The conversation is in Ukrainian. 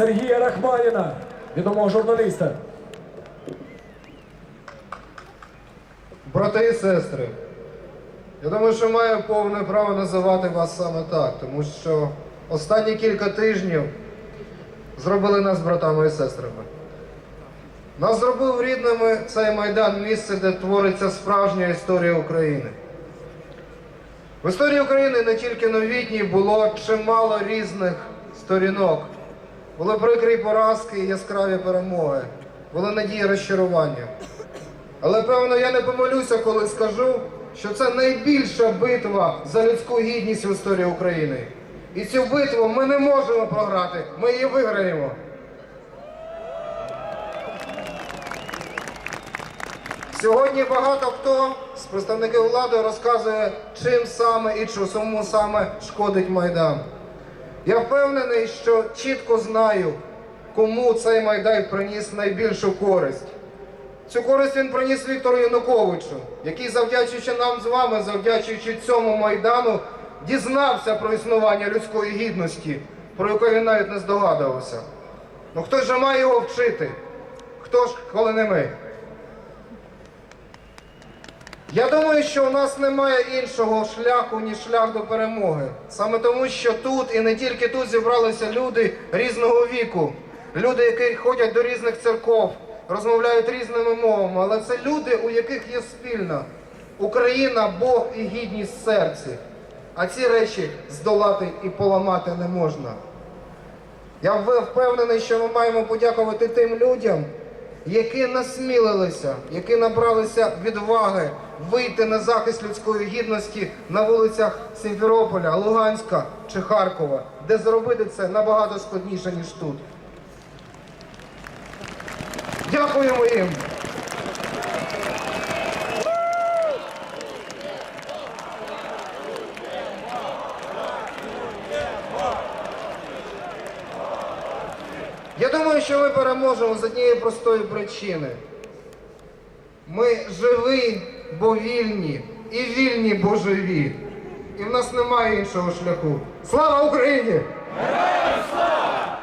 Сергія Рахманіна, відомого журналіста. Брати і сестри, я думаю, що маю повне право називати вас саме так, тому що останні кілька тижнів зробили нас братами і сестрами. Нас зробив рідними цей майдан місце, де твориться справжня історія України. В історії України не тільки новітній було чимало різних сторінок. Були прикрі поразки і яскраві перемоги, були надії розчарування. Але певно я не помилюся, коли скажу, що це найбільша битва за людську гідність в історії України. І цю битву ми не можемо програти, ми її виграємо. Сьогодні багато хто з представників влади розказує, чим саме і чому саме шкодить Майдан. Я впевнений, що чітко знаю, кому цей Майдан приніс найбільшу користь. Цю користь він приніс Віктору Януковичу, який, завдячуючи нам з вами, завдячуючи цьому майдану, дізнався про існування людської гідності, про яку він навіть не здогадувався. Ну хто ж має його вчити? Хто ж, коли не ми? Я думаю, що у нас немає іншого шляху, ніж шлях до перемоги. Саме тому, що тут і не тільки тут зібралися люди різного віку, люди, які ходять до різних церков, розмовляють різними мовами, але це люди, у яких є спільна Україна, Бог і гідність серці. А ці речі здолати і поламати не можна. Я впевнений, що ми маємо подякувати тим людям, які насмілилися, які набралися відваги вийти на захист людської гідності на вулицях Сімферополя, Луганська чи Харкова, де зробити це набагато складніше, ніж тут. Дякуємо їм! Я думаю, що ми переможемо з однієї простої причини. Ми живі, бо вільні, і вільні, бо живі. І в нас немає іншого шляху. Слава Україні! Героям слава!